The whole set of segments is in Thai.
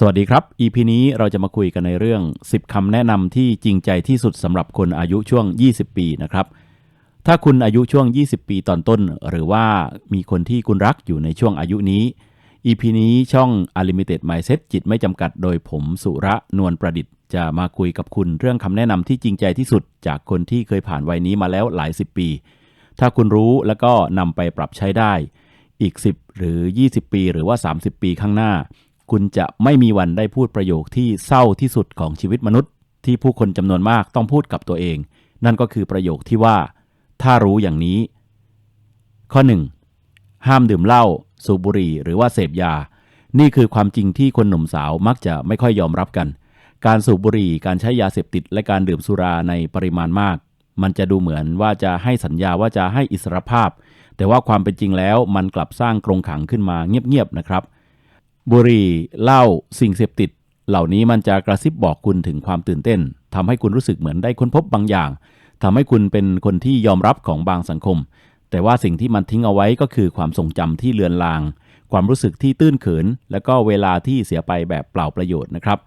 สวัสดีครับ EP นี้เราจะมาคุยกันในเรื่อง 10คำแนะนำที่จริงใจที่สุดสำหรับคนอายุช่วง 20 ปีนะครับ ถ้าคุณอายุช่วง 20 ปีตอนต้น หรือว่ามีคนที่คุณรักอยู่ในช่วงอายุนี้ EP นี้ช่อง Unlimited Mindset จิตไม่จำกัดโดยผมสุระนวลประดิษฐ์ จะมาคุยกับคุณเรื่องคำแนะนำที่จริงใจที่สุด จากคนที่เคยผ่านวัยนี้มาแล้วหลาย10ปี ถ้าคุณรู้แล้วก็นำไปปรับใช้ได้ อีก 10 หรือ 20 ปี หรือว่า 30 ปีข้างหน้า คุณจะไม่มีวันได้พูดประโยคที่เศร้าที่สุดของชีวิตมนุษย์ ที่ผู้คนจำนวนมากต้องพูดกับตัวเอง นั่นก็คือประโยคที่ว่า ถ้ารู้อย่างนี้ ข้อ 1. ห้ามดื่มเหล้าสูบบุหรี่หรือว่าเสพยา นี่คือความจริงที่คนหนุ่มสาวมักจะไม่ค่อยยอมรับกัน การสูบบุหรี่การใช้ยาเสพติด และการดื่มสุราในปริมาณมาก มันจะดูเหมือนว่าจะให้สัญญาว่าจะให้อิสรภาพ แต่ว่าความเป็นจริงแล้วมันกลับสร้างกรงขังขึ้นมาเงียบๆนะครับ บุหรี่เหล้าสิ่งเสพติด เหล่านี้มันจะกระซิบบอกคุณถึงความตื่นเต้นทำให้คุณรู้สึกเหมือนได้ค้นพบบางอย่างทำให้คุณเป็นคนที่ยอมรับของบางสังคม แต่ว่าสิ่งที่มันทิ้งเอาไว้ก็คือความทรงจำที่เลือนลาง ความรู้สึกที่ตื้นเขิน และก็เวลาที่เสียไปแบบเปล่าประโยชน์นะครับ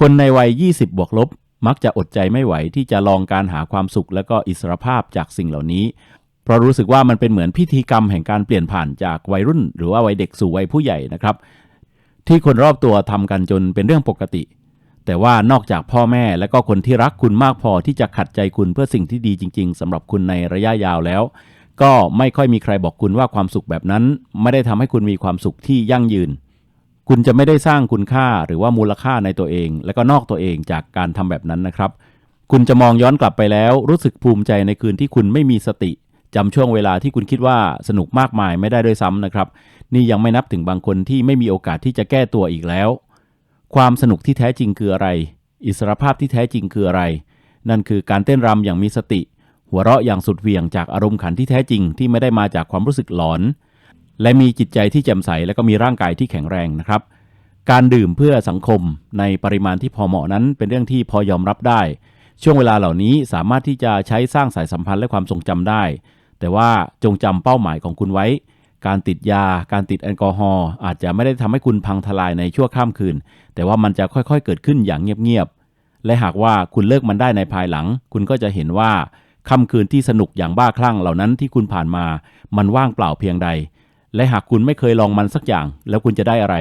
คนในวัย 20 บวกลบ มักจะอดใจไม่ไหวที่จะลองการหาความสุข และก็อิสรภาพจากสิ่งเหล่านี้เพราะรู้สึกว่ามันเป็นเหมือนพิธีกรรมแห่งการเปลี่ยนผ่านจากวัยรุ่น หรือว่าวัยเด็กสู่วัยผู้ใหญ่นะครับ ที่คนรอบตัวทำกันจนเป็นเรื่องปกติ แต่ว่านอกจากพ่อแม่และก็คนที่รักคุณมากพอที่จะขัดใจคุณเพื่อสิ่งที่ดีจริง ๆสำหรับคุณในระยะยาวแล้ว ก็ไม่ค่อยมีใครบอกคุณว่าความสุขแบบนั้น ไม่ได้ทำให้คุณมีความสุขที่ยั่งยืน คุณจะไม่ได้สร้างคุณค่าหรือว่ามูลค่าในตัวเอง และก็นอกตัวเองจากการทำแบบนั้นนะครับ คุณจะมองย้อนกลับไปแล้วรู้สึกภูมิใจในคืนที่คุณไม่มีสติจำช่วงเวลาที่คุณคิดว่าสนุกมากมายไม่ได้ด้วยซ้ำนะครับ นี่ยังไม่นับถึงบางคนที่ไม่มีโอกาสที่จะแก้ตัวอีกแล้ว ความสนุกที่แท้จริงคืออะไร อิสรภาพที่แท้จริงคืออะไร นั่นคือการเต้นรำอย่างมีสติ หัวเราะอย่างสุดเหวี่ยงจากอารมณ์ขันที่แท้จริงที่ไม่ได้มาจากความรู้สึกหลอน และมีจิตใจที่แจ่มใสและก็มีร่างกายที่แข็งแรงนะครับ การดื่มเพื่อสังคมในปริมาณที่พอเหมาะนั้น เป็นเรื่องที่พอยอมรับได้ ช่วงเวลาเหล่านี้สามารถที่จะใช้สร้างสายสัมพันธ์และความทรงจำได้ แต่ว่าจงจำเป้าหมายของคุณไว้ การติดยา การติดแอลกอฮอล์อาจจะไม่ได้ทำให้คุณพังทลายในชั่วข้ามคืน แต่ว่ามันจะค่อยๆ เกิดขึ้นอย่างเงียบๆ และหากว่าคุณเลิกมันได้ในภายหลัง คุณก็จะเห็นว่าค่ำคืนที่สนุกอย่างบ้าคลั่งเหล่านั้นที่คุณผ่านมา มันว่างเปล่าเพียงใด และหากคุณไม่เคยลองมันสักอย่าง แล้วคุณจะได้อะไร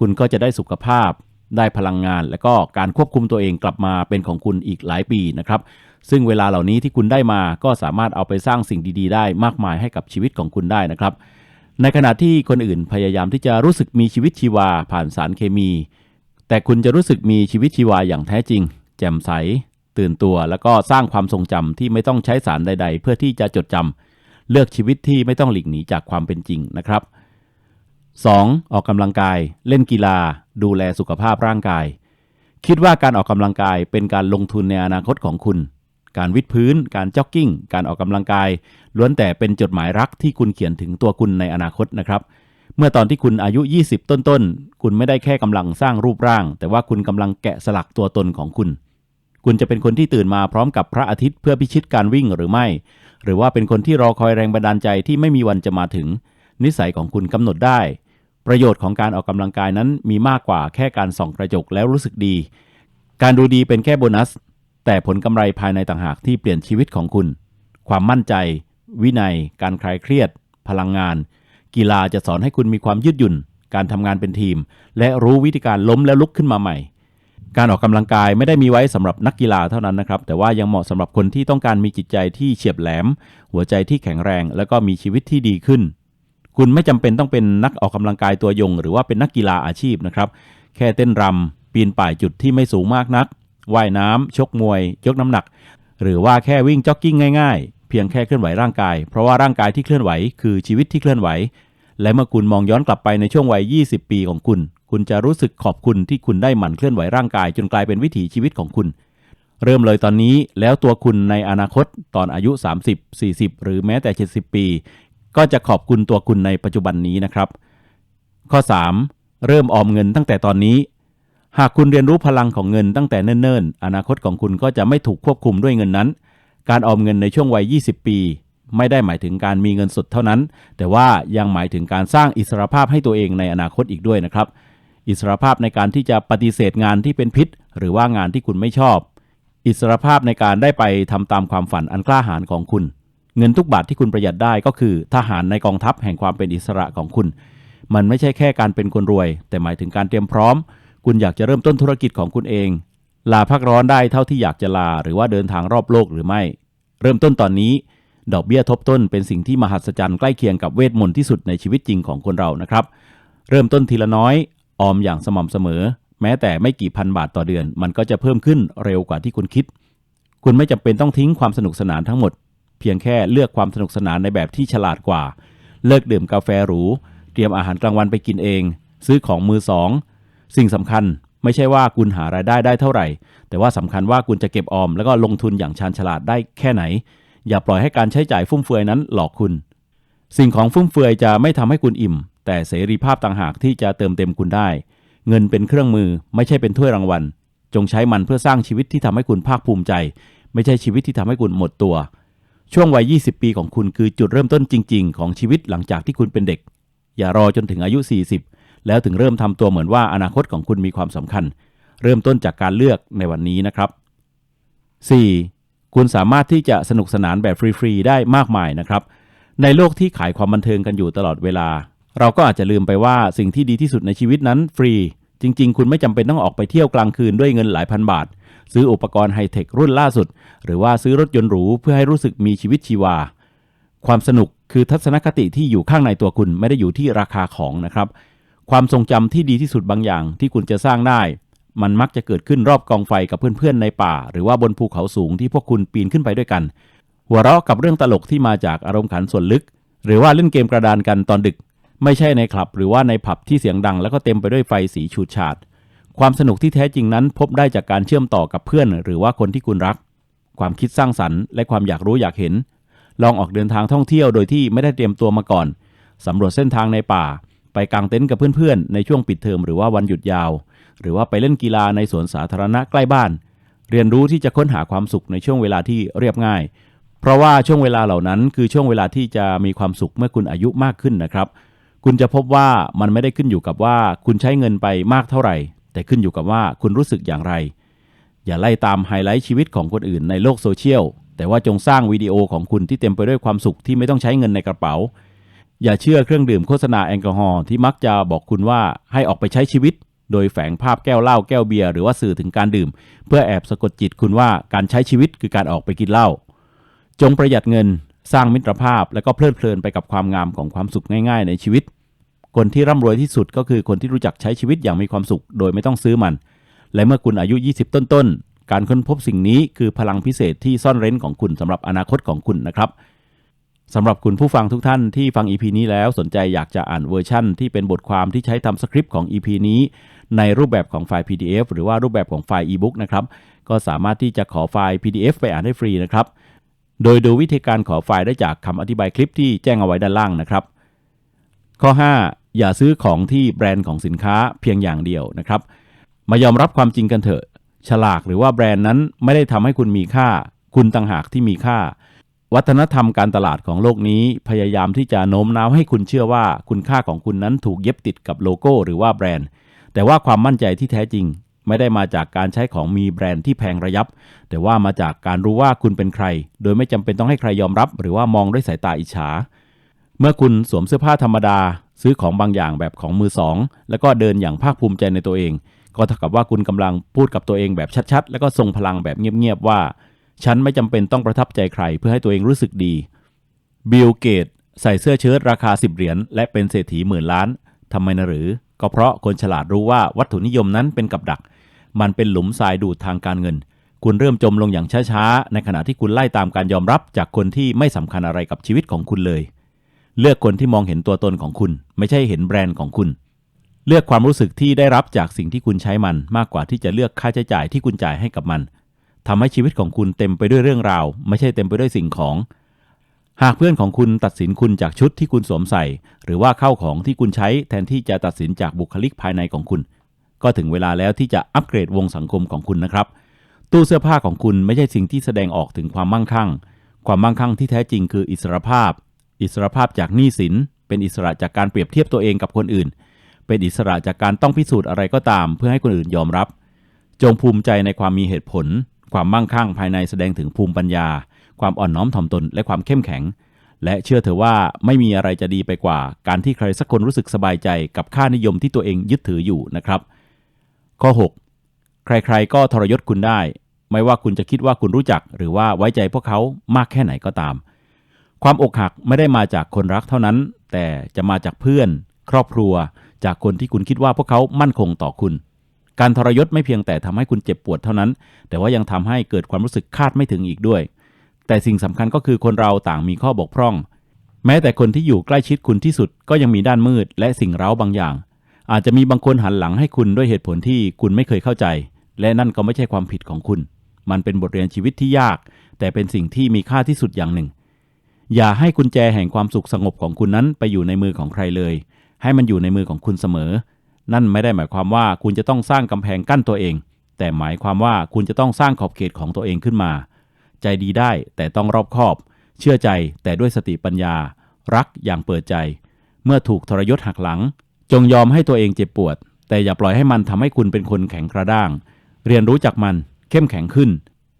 คุณก็จะได้สุขภาพ ได้พลังงาน และก็การควบคุมตัวเองกลับมาเป็นของคุณอีกหลายปีนะครับ ซึ่งเวลาเหล่านี้ที่คุณได้มาก็สามารถเอาไปสร้างสิ่งดี ๆ ได้มากมายให้กับชีวิตของคุณได้นะครับ ในขณะที่คนอื่นพยายามที่จะรู้สึกมีชีวิตชีวาผ่านสารเคมี แต่คุณจะรู้สึกมีชีวิตชีวาอย่างแท้จริง แจ่มใส ตื่นตัวแล้วก็สร้างความทรงจำที่ไม่ต้องใช้สารใด ๆ เพื่อที่จะจดจำเลือกชีวิตที่ไม่ต้องหลีกหนีจากความเป็นจริงนะครับ 2. ออกกำลังกาย เล่นกีฬา ดูแลสุขภาพร่างกาย คิดว่าการออกกำลังกายเป็นการลงทุนในอนาคตของคุณ การวิดพื้น การจ็อกกิ้ง การออกกำลังกาย ล้วนแต่เป็นจดหมายรักที่คุณเขียนถึงตัวคุณในอนาคตนะครับ เมื่อตอนที่คุณอายุ 20 ต้นๆ คุณไม่ได้แค่กำลังสร้างรูปร่าง แต่ว่าคุณกำลังแกะสลักตัวตนของคุณ คุณจะเป็นคนที่ตื่นมาพร้อมกับพระอาทิตย์เพื่อพิชิตการวิ่งหรือไม่ หรือว่าเป็นคนที่รอคอยแรงบันดาลใจที่ไม่มีวันจะมาถึง นิสัยของคุณกำหนดได้ ประโยชน์ของการออกกำลังกายนั้นมีมากกว่าแค่การส่องกระจกแล้วรู้สึกดี การดูดีเป็นแค่โบนัส แต่ผลกำไรภายในต่างหากที่เปลี่ยนชีวิตของคุณ ความมั่นใจ วินัย การคลายเครียด พลังงาน กีฬาจะสอนให้คุณมีความยืดหยุ่น การทำงานเป็นทีม และรู้วิธีการล้มและลุกขึ้นมาใหม่ การออกกำลังกายไม่ได้มีไว้สำหรับนักกีฬาเท่านั้นนะครับ แต่ว่ายังเหมาะสำหรับคนที่ต้องการมีจิตใจที่เฉียบแหลม หัวใจที่แข็งแรง และก็มีชีวิตที่ดีขึ้น คุณไม่จำเป็นต้องเป็นนักออกกำลังกายตัวยง หรือว่าเป็นนักกีฬาอาชีพนะครับ แค่เต้นรำปีนป่ายจุดที่ไม่สูงมากนัก ว่ายน้ำชกมวย ยกน้ำหนัก หรือว่าแค่วิ่งจ็อกกิ้งง่ายๆ เพียงแค่เคลื่อนไหวร่างกาย เพราะว่าร่างกายที่เคลื่อนไหวคือชีวิตที่เคลื่อนไหว และเมื่อคุณมองย้อนกลับไปในช่วงวัย 20 ปีของคุณ คุณจะรู้สึกขอบคุณที่คุณได้หมั่นเคลื่อนไหวร่างกาย จนกลายเป็นวิถีชีวิตของคุณ เริ่มเลยตอนนี้แล้วตัวคุณในอนาคตตอนอายุ 30 40 หรือแม้แต่ 70 ปี ก็จะขอบคุณตัวคุณในปัจจุบันนี้นะครับ ข้อ 3. เริ่มออมเงินตั้งแต่ตอนนี้ หากคุณเรียนรู้พลังของเงินตั้งแต่เนิ่นๆ อนาคตของคุณก็จะไม่ถูกควบคุมด้วยเงินนั้น การออมเงินในช่วงวัย 20 ปี ไม่ได้หมายถึงการมีเงินสดเท่านั้น แต่ว่ายังหมายถึงการสร้างอิสรภาพให้ตัวเองในอนาคตอีกด้วยนะครับ อิสรภาพในการที่จะปฏิเสธงานที่เป็นพิษ หรือว่างานที่คุณไม่ชอบ อิสรภาพในการได้ไปทำตามความฝันอันกล้าหาญของคุณ เงินทุกบาทที่คุณประหยัดได้ก็คือ ทหารในกองทัพแห่งความเป็นอิสระของคุณ มันไม่ใช่แค่การเป็นคนรวย แต่หมายถึงการเตรียมพร้อม คุณอยากจะเริ่มต้นธุรกิจของคุณเอง ลาพักร้อนได้เท่าที่อยากจะลาหรือว่าเดินทางรอบโลกหรือไม่ เริ่มต้นตอนนี้ ดอกเบี้ยทบต้นเป็นสิ่งที่มหัศจรรย์ใกล้เคียงกับเวทมนต์ที่สุดในชีวิตจริงของคนเรานะครับ เริ่มต้นทีละน้อย ออมอย่างสม่ำเสมอ แม้แต่ไม่กี่พันบาทต่อเดือน มันก็จะเพิ่มขึ้นเร็วกว่าที่คุณคิด คุณไม่จำเป็นต้องทิ้งความสนุกสนานทั้งหมด เพียงแค่เลือกความสนุกสนานในแบบที่ฉลาดกว่า เลิกดื่มกาแฟหรู เตรียมอาหารกลางวันไปกินเอง ซื้อของมือสอง สิ่งสำคัญไม่ใช่ว่าคุณหารายได้ได้เท่าไหร่ แต่ว่าสำคัญว่าคุณจะเก็บออม แล้วก็ลงทุนอย่างชาญฉลาดได้แค่ไหน อย่าปล่อยให้การใช้จ่ายฟุ่มเฟือยนั้นหลอกคุณ สิ่งของฟุ่มเฟือยจะไม่ทำให้คุณอิ่ม แต่เสรีภาพต่างหากที่จะเติมเต็มคุณได้ เงินเป็นเครื่องมือไม่ใช่เป็นถ้วยรางวัล จงใช้มันเพื่อสร้างชีวิตที่ทำให้คุณภาคภูมิใจ ไม่ใช่ชีวิตที่ทำให้คุณหมดตัว ช่วงวัย 20 ปีของคุณคือจุดเริ่มต้นจริง ๆ ของชีวิตหลังจากที่คุณเป็นเด็ก อย่ารอจนถึงอายุ 40 แล้วถึงเริ่มทำตัวเหมือนว่าอนาคตของคุณมีความสำคัญ เริ่มต้นจากการเลือกในวันนี้นะครับ 4. คุณสามารถที่จะสนุกสนานแบบฟรีๆได้มากมายนะครับ ในโลกที่ขายความบันเทิงกันอยู่ตลอดเวลา เราก็อาจจะลืมไปว่าสิ่งที่ดีที่สุดในชีวิตนั้นฟรี จริง ๆ คุณไม่จำเป็นต้องออกไปเที่ยวกลางคืนด้วยเงินหลายพันบาท ซื้ออุปกรณ์ไฮเทครุ่นล่าสุด หรือว่าซื้อรถยนต์หรูเพื่อให้รู้สึกมีชีวิตชีวา ความสนุกคือทัศนคติที่อยู่ข้างในตัวคุณไม่ได้อยู่ที่ราคาของนะครับ ความทรงจำที่ดีที่สุดบางอย่างที่คุณจะสร้างได้ มันมักจะเกิดขึ้นรอบกองไฟกับเพื่อนๆในป่า หรือว่าบนภูเขาสูงที่พวกคุณปีนขึ้นไปด้วยกัน หัวเราะกับเรื่องตลกที่มาจากอารมณ์ขันส่วนลึก หรือว่าเล่นเกมกระดานกันตอนดึก ไม่ใช่ในคลับ หรือว่าในผับที่เสียงดัง แล้วก็เต็มไปด้วยไฟสีฉูดฉาด ความสนุกที่แท้จริงนั้น พบได้จากการเชื่อมต่อกับเพื่อน หรือว่าคนที่คุณรัก ความคิดสร้างสรรค์ และความอยากรู้อยากเห็น ลองออกเดินทางท่องเที่ยวโดยที่ไม่ได้เตรียมตัวมาก่อนสำรวจเส้นทางในป่า ไปกางเต็นท์กับเพื่อนๆ ในช่วงปิดเทอมหรือว่าวันหยุดยาว หรือว่าไปเล่นกีฬาในสวนสาธารณะใกล้บ้าน เรียนรู้ที่จะค้นหาความสุขในช่วงเวลาที่เรียบง่าย เพราะว่าช่วงเวลาเหล่านั้น คือช่วงเวลาที่จะมีความสุขเมื่อคุณอายุมากขึ้นนะครับ คุณจะพบว่ามันไม่ได้ขึ้นอยู่กับว่าคุณใช้เงินไปมากเท่าไหร่ แต่ขึ้นอยู่กับว่าคุณรู้สึกอย่างไร อย่าไล่ตามไฮไลท์ชีวิตของคนอื่นในโลกโซเชียลแต่ว่าจงสร้างวิดีโอของคุณที่เต็มไปด้วยความสุขที่ไม่ต้องใช้เงินในกระเป๋า อย่าเชื่อเครื่องดื่มโฆษณาแอลกอฮอล์ที่มักจะบอกคุณว่าให้ออกไปใช้ชีวิต โดยแฝงภาพแก้วเหล้าแก้วเบียร์หรือว่าสื่อถึงการดื่ม เพื่อแอบสะกดจิตคุณว่าการใช้ชีวิตคือการออกไปกินเหล้าจงประหยัดเงินสร้างมิตรภาพและก็เพลิดเพลินไปกับความงามของความสุขง่าย ๆ ในชีวิต คนที่ร่ำรวยที่สุดก็คือคนที่รู้จักใช้ชีวิตอย่างมีความสุข โดยไม่ต้องซื้อมัน และเมื่อคุณอายุ 20 ต้นๆการค้นพบสิ่งนี้คือพลังพิเศษที่ซ่อนเร้นของคุณสำหรับอนาคตของคุณนะครับ สำหรับคุณผู้ฟังทุกท่านที่ฟัง EP นี้แล้วสนใจอยากจะอ่านเวอร์ชั่นที่เป็นบทความที่ใช้ทำสคริปต์ของ EP นี้ ในรูปแบบของไฟล์ PDF หรือว่ารูปแบบของไฟล์ e-book นะครับก็สามารถที่จะขอไฟล์ PDF ไปอ่านได้ฟรีนะครับ โดยดูวิธีการขอไฟล์ได้จากคำอธิบายคลิปที่แจ้งเอาไว้ด้านล่างนะครับ ข้อ 5 อย่าซื้อของที่แบรนด์ของสินค้าเพียงอย่างเดียวนะครับ มายอมรับความจริงกันเถอะ ฉลากหรือว่าแบรนด์นั้นไม่ได้ทำให้คุณมีค่า คุณต่างหากที่มีค่า วัฒนธรรมการตลาดของโลกนี้พยายามที่จะโน้มน้าวให้คุณเชื่อว่าคุณค่าของคุณนั้นถูกเย็บติดกับโลโก้หรือว่าแบรนด์ แต่ว่าความมั่นใจที่แท้จริง ไม่ได้มาจากการใช้ของมีแบรนด์ที่แพงระยับ แต่ว่ามาจากการรู้ว่าคุณเป็นใคร โดยไม่จำเป็นต้องให้ใครยอมรับ หรือว่ามองด้วยสายตาอิจฉา เมื่อคุณสวมเสื้อผ้าธรรมดา ซื้อของบางอย่างแบบของมือสอง แล้วก็เดินอย่างภาคภูมิใจในตัวเอง ก็เท่ากับว่าคุณกำลังพูดกับตัวเองแบบชัดๆ แล้วก็ทรงพลังแบบเงียบๆว่า ฉันไม่จำเป็นต้องประทับใจใครเพื่อให้ตัวเองรู้สึกดี บิลเกตใส่เสื้อเชิ้ตราคา 10 เหรียญและเป็นเศรษฐีหมื่นล้านทำไมนะหรือ ก็เพราะคนฉลาดรู้ว่าวัตถุนิยมนั้นเป็นกับดัก มันเป็นหลุมทรายดูดทางการเงิน คุณเริ่มจมลงอย่างช้าๆ ในขณะที่คุณไล่ตามการยอมรับจากคนที่ไม่สำคัญอะไรกับชีวิตของคุณเลย เลือกคนที่มองเห็นตัวตนของคุณ ไม่ใช่เห็นแบรนด์ของคุณ เลือกความรู้สึกที่ได้รับจากสิ่งที่คุณใช้มันมากกว่าที่จะเลือกค่าใช้จ่ายที่คุณจ่ายให้กับมัน ทำให้ชีวิตของคุณเต็มไปด้วยเรื่องราว ไม่ใช่เต็มไปด้วยสิ่งของ หากเพื่อนของคุณตัดสินคุณจากชุดที่คุณสวมใส่ หรือว่าเข้าของที่คุณใช้แทนที่จะตัดสินจากบุคลิกภายในของคุณ ก็ถึงเวลาแล้วที่จะอัปเกรดวงสังคมของคุณนะครับ ตู้เสื้อผ้าของคุณไม่ใช่สิ่งที่แสดงออกถึงความมั่งคั่ง ความมั่งคั่งที่แท้จริงคืออิสรภาพ อิสรภาพจากหนี้สิน เป็นอิสระจากการเปรียบเทียบตัวเองกับคนอื่น เป็นอิสระจากการต้องพิสูจน์อะไรก็ตาม เพื่อให้คนอื่นยอมรับ จงภูมิใจในความมีเหตุผล ความมั่งคั่งภายในแสดงถึงภูมิปัญญา ความอ่อนน้อมถ่อมตน และความเข้มแข็ง และเชื่อเถอะว่าไม่มีอะไรจะดีไปกว่า การที่ใครสักคนรู้สึกสบายใจกับค่านิยมที่ตัวเองยึดถืออยู่นะครับ ข้อ 6 ใครๆ ก็ทรยศคุณได้ ไม่ว่าคุณจะคิดว่าคุณรู้จัก หรือว่าไว้ใจพวกเขามากแค่ไหนก็ตาม ความอกหักไม่ได้มาจากคนรักเท่านั้น แต่จะมาจากเพื่อน ครอบครัว จากคนที่คุณคิดว่าพวกเขามั่นคงต่อคุณ การทรยศไม่เพียงแต่ทำให้คุณเจ็บปวดเท่านั้น แต่ว่ายังทำให้เกิดความรู้สึกคาดไม่ถึงอีกด้วย แต่สิ่งสำคัญก็คือคนเราต่างมีข้อบกพร่อง แม้แต่คนที่อยู่ใกล้ชิดคุณที่สุดก็ยังมีด้านมืดและสิ่งเร้าบางอย่าง อาจจะมีบางคนหันหลังให้คุณด้วยเหตุผลที่คุณไม่เคยเข้าใจ และนั่นก็ไม่ใช่ความผิดของคุณ มันเป็นบทเรียนชีวิตที่ยาก แต่เป็นสิ่งที่มีค่าที่สุดอย่างหนึ่ง อย่าให้กุญแจแห่งความสุขสงบของคุณนั้นไปอยู่ในมือของใครเลย ให้มันอยู่ในมือของคุณเสมอ นั่นไม่ได้หมายความว่าคุณจะต้องสร้างกำแพงกั้นตัวเอง แต่หมายความว่าคุณจะต้องสร้างขอบเขตของตัวเองขึ้นมา ใจดีได้แต่ต้องรอบคอบ เชื่อใจแต่ด้วยสติปัญญา รักอย่างเปิดใจ เมื่อถูกทรยศหักหลัง จงยอมให้ตัวเองเจ็บปวด แต่อย่าปล่อยให้มันทำให้คุณเป็นคนแข็งกระด้าง เรียนรู้จากมันเข้มแข็งขึ้น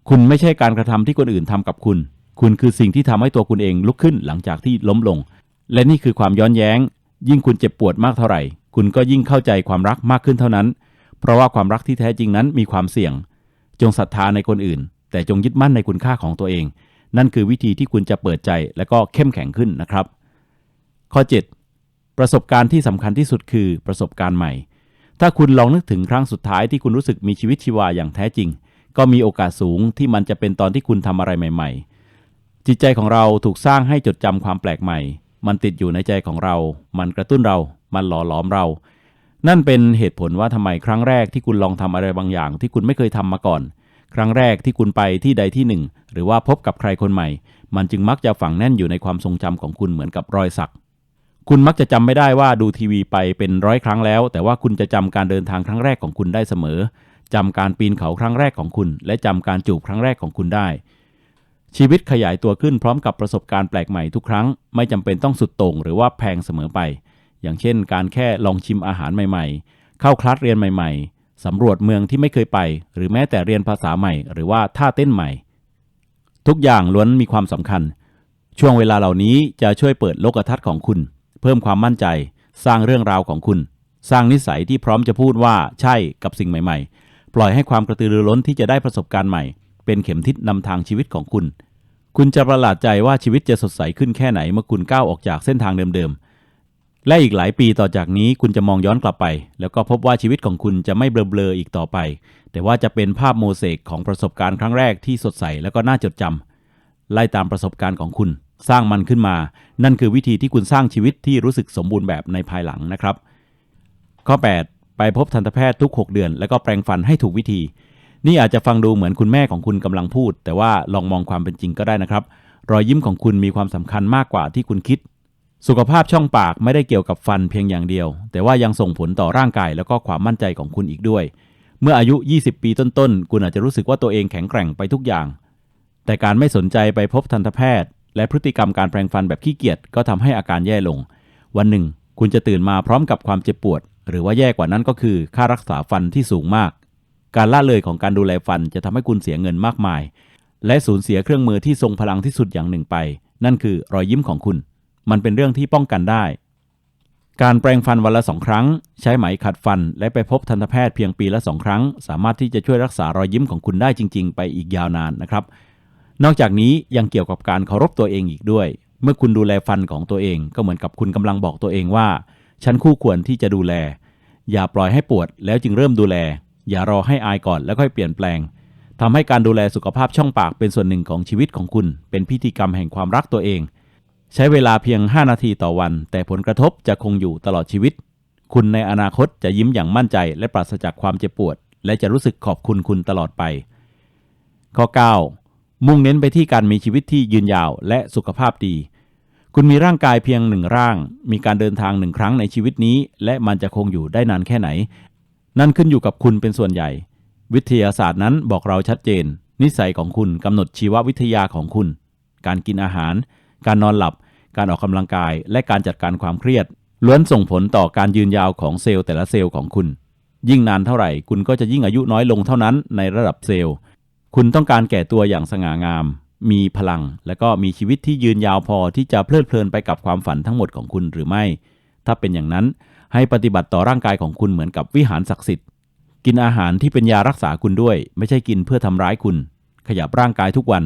คุณไม่ใช่การกระทำที่คนอื่นทำกับคุณ คุณคือสิ่งที่ทำให้ตัวคุณเองลุกขึ้นหลังจากที่ล้มลง และนี่คือความย้อนแย้ง ยิ่งคุณเจ็บปวดมากเท่าไหร่ คุณก็ยิ่งเข้าใจความรักมากขึ้นเท่านั้น เพราะว่าความรักที่แท้จริงนั้นมีความเสี่ยง จงศรัทธาในคนอื่น แต่จงยึดมั่นในคุณค่าของตัวเอง นั่นคือวิธีที่คุณจะเปิดใจและก็เข้มแข็งขึ้นนะครับ ข้อ 7 ประสบการณ์ที่สำคัญที่สุดคือประสบการณ์ใหม่ ถ้าคุณลองนึกถึงครั้งสุดท้ายที่คุณรู้สึกมีชีวิตชีวาอย่างแท้จริง ก็มีโอกาสสูงที่มันจะเป็นตอนที่คุณทำอะไรใหม่ ๆ จิตใจของเราถูกสร้างให้จดจำความแปลกใหม่ มันติดอยู่ในใจของเรา มันกระตุ้นเรา มันหล่อหลอมเรา นั่นเป็นเหตุผลว่าทำไมครั้งแรกที่คุณลองทำอะไรบางอย่าง ที่คุณไม่เคยทำมาก่อน ครั้งแรกที่คุณไปที่ใดที่หนึ่ง หรือว่าพบกับใครคนใหม่ มันจึงมักจะฝังแน่นอยู่ในความทรงจำของคุณเหมือนกับรอยสัก คุณมักจะจำไม่ได้ว่าดูทีวีไปเป็นร้อยครั้งแล้ว แต่ว่าคุณจะจำการเดินทางครั้งแรกของคุณได้เสมอจำการปีนเขาครั้งแรกของคุณ และจำการจูบครั้งแรกของคุณได้ชีวิตขยายตัวขึ้นพร้อมกับประสบการณ์แปลกใหม่ทุกครั้ง ไม่จำเป็นต้องสุดโต่งหรือว่าแพงเสมอไป อย่างเช่น การแค่ลองชิมอาหารใหม่ๆ เข้าคลาสเรียนใหม่ๆ สำรวจเมืองที่ไม่เคยไป หรือแม้แต่เรียนภาษาใหม่ หรือว่าท่าเต้นใหม่ ทุกอย่างล้วนมีความสำคัญ ช่วงเวลาเหล่านี้จะช่วยเปิดโลกทัศน์ของคุณ เพิ่มความมั่นใจ สร้างเรื่องราวของคุณ สร้างนิสัยที่พร้อมจะพูดว่าใช่กับสิ่งใหม่ๆ ปล่อยให้ความกระตือรือร้นที่จะได้ประสบการณ์ใหม่ เป็นเข็มทิศนำทางชีวิตของคุณ คุณจะประหลาดใจว่าชีวิตจะสดใสขึ้นแค่ไหนเมื่อคุณก้าวออกจากเส้นทางเดิมๆ และอีกหลายปีต่อจากนี้คุณจะมองย้อนกลับไป แล้วก็พบว่าชีวิตของคุณจะไม่เบลอๆอีกต่อไป แต่ว่าจะเป็นภาพโมเสกของประสบการณ์ครั้งแรกที่สดใสแล้วก็น่าจดจำไล่ตามประสบการณ์ของคุณ สร้างมันขึ้นมา นั่นคือวิธีที่คุณสร้างชีวิตที่รู้สึกสมบูรณ์แบบในภายหลังนะครับ ข้อ 8 ไปพบทันตแพทย์ทุก 6 เดือน แล้วก็แปรงฟันให้ถูกวิธี นี่อาจจะฟังดูเหมือนคุณแม่ของคุณกำลังพูด แต่ว่าลองมองความเป็นจริงก็ได้นะครับ รอยยิ้มของคุณมีความสำคัญมากกว่าที่คุณคิด สุขภาพช่องปากไม่ได้เกี่ยวกับฟันเพียงอย่างเดียว แต่ว่ายังส่งผลต่อร่างกายแล้วก็ความมั่นใจของคุณอีกด้วย เมื่ออายุ 20 ปีต้นๆ คุณอาจจะรู้สึกว่าตัวเองแข็งแกร่งไปทุกอย่าง แต่การไม่สนใจไปพบทันตแพทย์ และพฤติกรรมการแปรงฟันแบบขี้เกียจก็ทำให้อาการแย่ลง วันหนึ่ง คุณจะตื่นมาพร้อมกับความเจ็บปวด หรือว่าแย่กว่านั้นก็คือค่ารักษาฟันที่สูงมาก การละเลยของการดูแลฟันจะทำให้คุณเสียเงินมากมาย และสูญเสียเครื่องมือที่ทรงพลังที่สุดอย่างหนึ่งไป นั่นคือรอยยิ้มของคุณ มันเป็นเรื่องที่ป้องกันได้ การแปรงฟันวันละสองครั้ง ใช้ไหมขัดฟัน และไปพบทันตแพทย์เพียงปีละสองครั้ง สามารถที่จะช่วยรักษารอยยิ้มของคุณได้จริง ๆ ไปอีกยาวนานนะครับ นอกจากนี้ยังเกี่ยวกับการเคารพตัวเองอีกด้วย เมื่อคุณดูแลฟันของตัวเอง ก็เหมือนกับคุณกำลังบอกตัวเองว่า ฉันคู่ควรที่จะดูแล อย่าปล่อยให้ปวด แล้วจึงเริ่มดูแล อย่ารอให้อายก่อนแล้วค่อยเปลี่ยนแปลงทำให้การดูแลสุขภาพช่องปากเป็นส่วนหนึ่งของชีวิตของคุณ เป็นพิธีกรรมแห่งความรักตัวเอง ใช้เวลาเพียง 5 นาทีต่อวัน แต่ผลกระทบจะคงอยู่ตลอดชีวิต คุณในอนาคตจะยิ้มอย่างมั่นใจ และปราศจากความเจ็บปวด และจะรู้สึกขอบคุณคุณตลอดไป ข้อ 9 มุ่งเน้นไปที่การมีชีวิตที่ยืนยาวและสุขภาพดี คุณมีร่างกายเพียงหนึ่งร่าง มีการเดินทางหนึ่งครั้งในชีวิตนี้ และมันจะคงอยู่ได้นานแค่ไหน นั่นขึ้นอยู่กับคุณเป็นส่วนใหญ่ วิทยาศาสตร์นั้นบอกเราชัดเจน นิสัยของคุณกำหนดชีววิทยาของคุณ การกินอาหาร การนอนหลับ การออกกำลังกาย และการจัดการความเครียด ล้วนส่งผลต่อการยืนยาวของเซลล์แต่ละเซลล์ของคุณ ยิ่งนานเท่าไหร่ คุณก็จะยิ่งอายุน้อยลงเท่านั้นในระดับเซลล์ คุณต้องการแก่ตัวอย่างสง่างาม มีพลัง และก็มีชีวิตที่ยืนยาวพอที่จะเพลิดเพลินไปกับความฝันทั้งหมดของคุณหรือไม่ ถ้าเป็นอย่างนั้นให้ปฏิบัติต่อร่างกายของคุณเหมือนกับวิหารศักดิ์สิทธิ์กินอาหารที่เป็นยารักษาคุณด้วย ไม่ใช่กินเพื่อทำร้ายคุณ ขยับร่างกายทุกวัน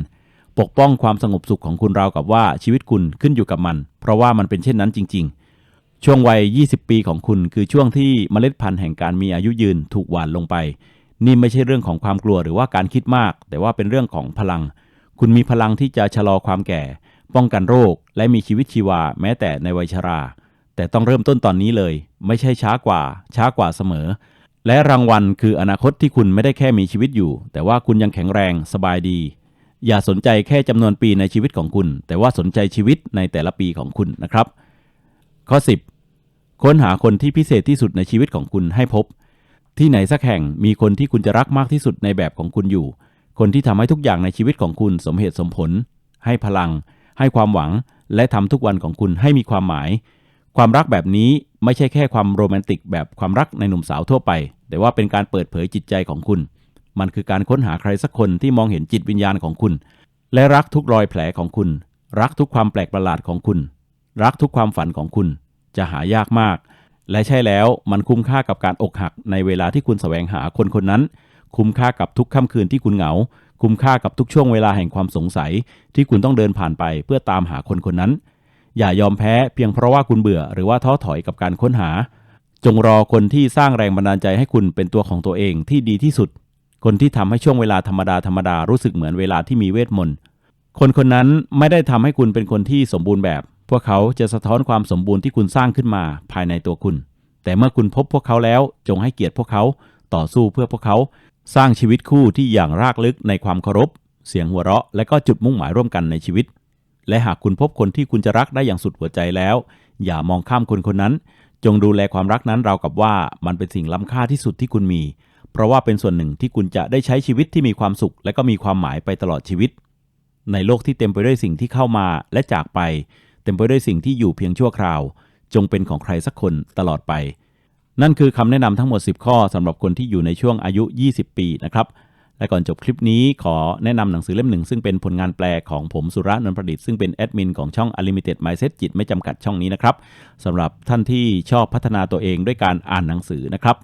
ปกป้องความสงบสุขของคุณราวกับว่าชีวิตคุณขึ้นอยู่กับมัน เพราะว่ามันเป็นเช่นนั้นจริง ๆ ช่วงวัย 20 ปีของคุณคือช่วงที่เมล็ดพันธุ์แห่งการมีอายุยืนถูกหว่านลงไป นี่ไม่ใช่เรื่องของความกลัวหรือว่าการคิดมาก แต่ว่าเป็นเรื่องของพลัง คุณมีพลังที่จะชะลอความแก่ ป้องกันโรค และมีชีวิตชีวาแม้แต่ในวัยชรา แต่ต้องเริ่มต้นตอนนี้เลย ไม่ใช่ช้ากว่า ช้ากว่าเสมอและรางวัลคืออนาคตที่คุณไม่ได้แค่มีชีวิตอยู่ แต่ว่าคุณยังแข็งแรงสบายดี อย่าสนใจแค่จำนวนปีในชีวิตของคุณ แต่ว่าสนใจชีวิตในแต่ละปีของคุณนะครับ ข้อ 10 ค้นหาคนที่พิเศษที่สุดในชีวิตของคุณให้พบ ที่ไหนสักแห่งมีคนที่คุณจะรักมากที่สุดในแบบของคุณอยู่ คนที่ทำให้ทุกอย่างในชีวิตของคุณสมเหตุสมผล ให้พลัง ให้ความหวัง และทำทุกวันของคุณให้มีความหมาย ความรักแบบนี้ไม่ใช่แค่ความโรแมนติกแบบความรักในหนุ่มสาวทั่วไป แต่ว่าเป็นการเปิดเผยจิตใจของคุณ มันคือการค้นหาใครสักคนที่มองเห็นจิตวิญญาณของคุณ และรักทุกรอยแผลของคุณ รักทุกความแปลกประหลาดของคุณ รักทุกความฝันของคุณ จะหายากมาก และใช่แล้วมันคุ้มค่ากับการอกหักในเวลาที่คุณแสวงหาคนคนนั้น คุ้มค่ากับทุกค่ำคืนที่คุณเหงา คุ้มค่ากับทุกช่วงเวลาแห่งความสงสัย ที่คุณต้องเดินผ่านไปเพื่อตามหาคนคนนั้น อย่ายอมแพ้เพียงเพราะว่าคุณเบื่อหรือว่าท้อถอยกับการค้นหาจงรอคนที่สร้างแรงบันดาลใจให้คุณเป็นตัวของตัวเองที่ดีที่สุด คนที่ทำให้ช่วงเวลาธรรมดาธรรมดารู้สึกเหมือนเวลาที่มีเวทมนต์ คนคนนั้นไม่ได้ทำให้คุณเป็นคนที่สมบูรณ์แบบ พวกเขาจะสะท้อนความสมบูรณ์ที่คุณสร้างขึ้นมาภายในตัวคุณ แต่เมื่อคุณพบพวกเขาแล้วจงให้เกียรติพวกเขาต่อสู้เพื่อพวกเขา สร้างชีวิตคู่ที่อย่างรากลึกในความเคารพ เสียงหัวเราะ และก็จุดมุ่งหมายร่วมกันในชีวิต และหากคุณพบคนที่คุณจะรักได้อย่างสุดหัวใจแล้ว อย่ามองข้ามคนคนนั้น จงดูแลความรักนั้นราวกับว่ามันเป็นสิ่งล้ำค่าที่สุดที่คุณมี เพราะว่าเป็นส่วนหนึ่งที่คุณจะได้ใช้ชีวิตที่มีความสุข และก็มีความหมายไปตลอดชีวิต ในโลกที่เต็มไปด้วยสิ่งที่เข้ามาและจากไป เต็มไปด้วยสิ่งที่อยู่เพียงชั่วคราว จงเป็นของใครสักคนตลอดไป นั่นคือคำแนะนำทั้งหมด 10 ข้อสำหรับคนที่อยู่ในช่วงอายุ 20 ปีนะครับและก่อนจบคลิปนี้ขอแนะนำหนังสือเล่มหนึ่ง ซึ่งเป็นผลงานแปลของผมสุระนนท์ประดิษฐ์ซึ่งเป็นแอดมินของช่อง Unlimited Mindset จิตไม่จำกัดช่องนี้นะครับสำหรับท่านที่ชอบพัฒนาตัวเองด้วยการอ่านหนังสือนะครับ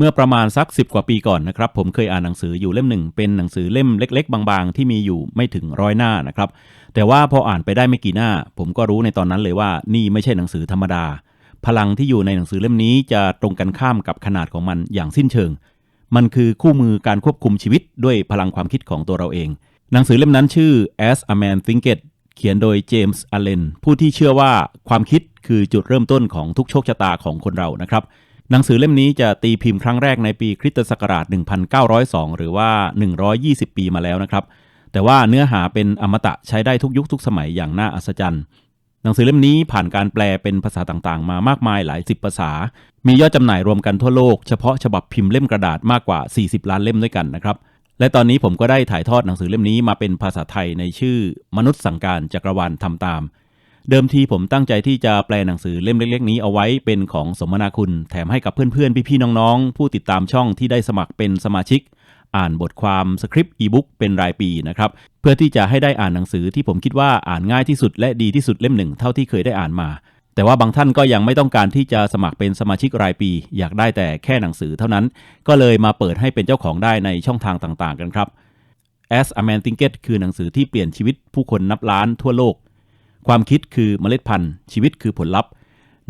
เมื่อประมาณสัก 10 กว่าปีก่อนนะครับ ผมเคยอ่านหนังสืออยู่เล่มหนึ่ง เป็นหนังสือเล่มเล็ก ๆ บางๆ ที่มีอยู่ไม่ถึงร้อยหน้านะครับ แต่ว่าพออ่านไปได้ไม่กี่หน้า ผมก็รู้ในตอนนั้นเลยว่านี่ไม่ใช่หนังสือธรรมดา พลังที่อยู่ในหนังสือเล่มนี้จะตรงกันข้ามกับขนาดของมันอย่างสิ้นเชิง มันคือคู่มือการควบคุมชีวิตด้วยพลังความคิดของตัวเราเอง หนังสือเล่มนั้นชื่อ As a Man Thinketh เขียนโดยเจมส์อลเลนผู้ที่เชื่อว่าความคิดคือจุดเริ่มต้นของทุกโชคชะตาของคนเรานะครับ หนังสือเล่มนี้จะตีพิมพ์ครั้งแรกในปีคริสตศักราช 1902 หรือว่า 120 ปีมาแล้วนะครับ แต่ว่าเนื้อหาเป็นอมตะใช้ได้ทุกยุคทุกสมัยอย่างน่าอัศจรรย์ หนังสือเล่มนี้ผ่านการแปลเป็นภาษาต่างๆ มามากมายหลายสิบภาษา มียอดจำหน่ายรวมกันทั่วโลกเฉพาะฉบับพิมพ์เล่มกระดาษมากกว่า 40 ล้านเล่มด้วยกันนะครับ และตอนนี้ผมก็ได้ถ่ายทอดหนังสือเล่มนี้มาเป็นภาษาไทยในชื่อ มนุษย์สั่งการจักรวาลทำตาม เดิมทีผมตั้งใจที่จะแปลหนังสือเล่มเล็ก ๆ นี้เอาไว้เป็นของสมนาคุณแถมให้กับเพื่อนๆ พี่ๆ น้องๆ ผู้ติดตามช่องที่ได้สมัครเป็นสมาชิก อ่านบทความสคริปต์อีบุ๊กเป็นรายปีนะครับเพื่อที่จะให้ได้อ่านหนังสือที่ผมคิดว่าอ่านง่ายที่สุดและดีที่สุดเล่มหนึ่งเท่าที่เคยได้อ่านมา แต่ว่าบางท่านก็ยังไม่ต้องการที่จะสมัครเป็นสมาชิกรายปี อยากได้แต่แค่หนังสือเท่านั้น ก็เลยมาเปิดให้เป็นเจ้าของได้ในช่องทางต่างๆ กันครับ As a Man Thinketh คือหนังสือที่เปลี่ยนชีวิตผู้คนนับล้านทั่วโลก ความคิดคือเมล็ดพันธุ์ ชีวิตคือผลลัพธ์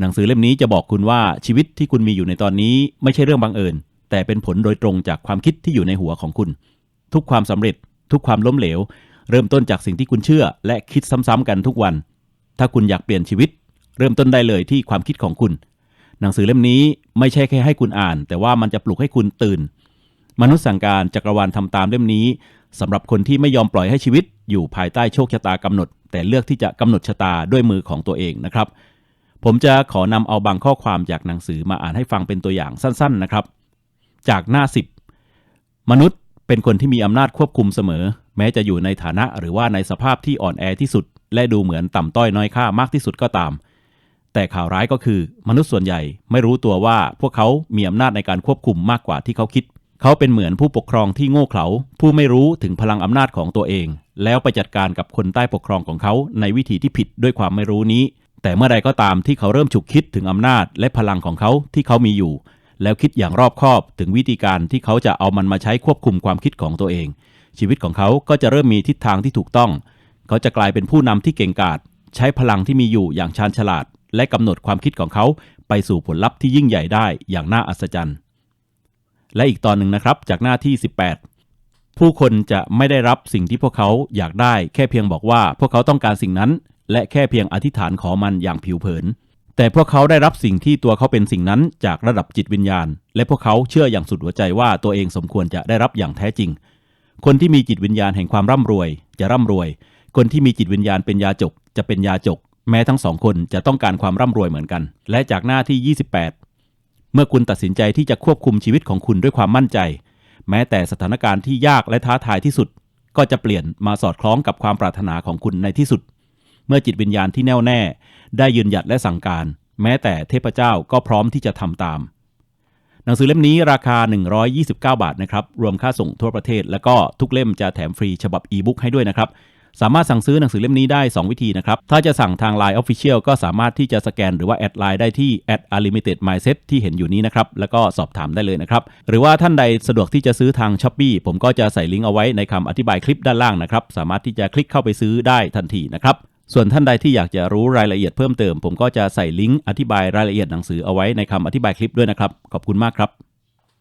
หนังสือเล่มนี้จะบอกคุณว่าชีวิตที่คุณมีอยู่ในตอนนี้ไม่ใช่เรื่องบังเอิญ แต่เป็นผลโดยตรงจากความคิดที่อยู่ในหัวของคุณ ทุกความสำเร็จ ทุกความล้มเหลว เริ่มต้นจากสิ่งที่คุณเชื่อ และคิดซ้ำๆกันทุกวัน ถ้าคุณอยากเปลี่ยนชีวิต เริ่มต้นได้เลยที่ความคิดของคุณ หนังสือเล่มนี้ไม่ใช่แค่ให้คุณอ่าน แต่ว่ามันจะปลุกให้คุณตื่น มนุษย์สั่งการจักรวาลทำตามเล่มนี้สำหรับคนที่ไม่ยอมปล่อยให้ชีวิต อยู่ภายใต้โชคชะตากำหนด แต่เลือกที่จะกำหนดชะตาด้วยมือของตัวเองนะครับ ผมจะขอนำเอาบางข้อความจากหนังสือมาอ่านให้ฟังเป็นตัวอย่างสั้น ๆนะครับ จากหน้า 10 มนุษย์เป็นคนที่มีอำนาจควบคุมเสมอ แม้จะอยู่ในฐานะหรือว่าในสภาพที่อ่อนแอที่สุด และดูเหมือนต่ำต้อยน้อยค่ามากที่สุดก็ตาม แต่ข่าวร้ายก็คือ มนุษย์ส่วนใหญ่ไม่รู้ตัวว่าพวกเขามีอำนาจในการควบคุมมากกว่าที่เขาคิด เขาเป็นเหมือนผู้ปกครองที่โง่เขลาผู้ไม่รู้ถึงพลังอำนาจของตัวเอง แล้วไปจัดการกับคนใต้ปกครองของเขาในวิธีที่ผิดด้วยความไม่รู้นี้ แต่เมื่อใดก็ตามที่เขาเริ่มฉุกคิดถึงอำนาจและพลังของเขาที่เขามีอยู่ แล้วคิดอย่างรอบคอบถึงวิธีการที่เขาจะเอามันมาใช้ควบคุมความคิดของตัวเอง ชีวิตของเขาก็จะเริ่มมีทิศทางที่ถูกต้อง เขาจะกลายเป็นผู้นำที่เก่งกาจใช้พลังที่มีอยู่อย่างชาญฉลาด และกำหนดความคิดของเขาไปสู่ผลลัพธ์ที่ยิ่งใหญ่ได้อย่างน่าอัศจรรย์ และอีกตอนหนึ่งนะครับจากหน้าที่ 18 ผู้คนจะไม่ได้รับสิ่งที่พวกเขาอยากได้ แค่เพียงบอกว่าพวกเขาต้องการสิ่งนั้น และแค่เพียงอธิษฐานขอมันอย่างผิวเผิน แต่พวกเขาได้รับสิ่งที่ตัวเขาเป็นสิ่งนั้นจากระดับจิตวิญญาณ และพวกเขาเชื่ออย่างสุดหัวใจว่าตัวเองสมควรจะได้รับอย่างแท้จริง คนที่มีจิตวิญญาณแห่งความร่ำรวย จะร่ำรวย คนที่มีจิตวิญญาณเป็นยาจกจะเป็นยาจกแม้ทั้งสองคนจะต้องการความร่ำรวยเหมือนกัน และจากหน้าที่ 28 มื่อคุณตัดสินใจที่จะควบคุมชีวิตของคุณด้วยความมั่นใจ แม้แต่สถานการณ์ที่ยากและท้าทายที่สุด ก็จะเปลี่ยนมาสอดคล้องกับความปรารถนาของคุณในที่สุด เมื่อจิตวิญญาณที่แน่วแน่ ได้ยืนหยัดและสั่งการ แม้แต่เทพเจ้าก็พร้อมที่จะทำตาม หนังสือเล่มนี้ราคา 129 บาทนะครับรวมค่าส่งทั่วประเทศ แล้วก็ทุกเล่มจะแถมฟรีฉบับอีบุ๊กให้ด้วยนะครับ สามารถสั่งซื้อหนังสือเล่มนี้ได้ 2 วิธีนะครับ ถ้าจะสั่งทาง Line Official ก็สามารถที่จะสแกนหรือว่าแอดไลน์ได้ที่ a d @unlimited mindset ที่เห็นอยู่นี้นะครับ แล้วก็สอบถามได้เลยนะครับ หรือว่าท่านใดสะดวกที่จะซื้อทาง s h อ p e e ผมก็จะใส่ลิงก์เอาไว้ในคำอธิบายคลิปด้านล่างนะครับ สามารถที่จะคลิกเข้าไปซื้อได้ทันทีนะครับส่วนท่านใดที่อยากจะรู้รายละเอียดเพิ่มเติม ผมก็จะใส่ลิงก์อธิบายรายละเอียดหนังสือเอาไว้ในคำอธิบายคลิปด้วยนะครับ ขอบคุณมากครับ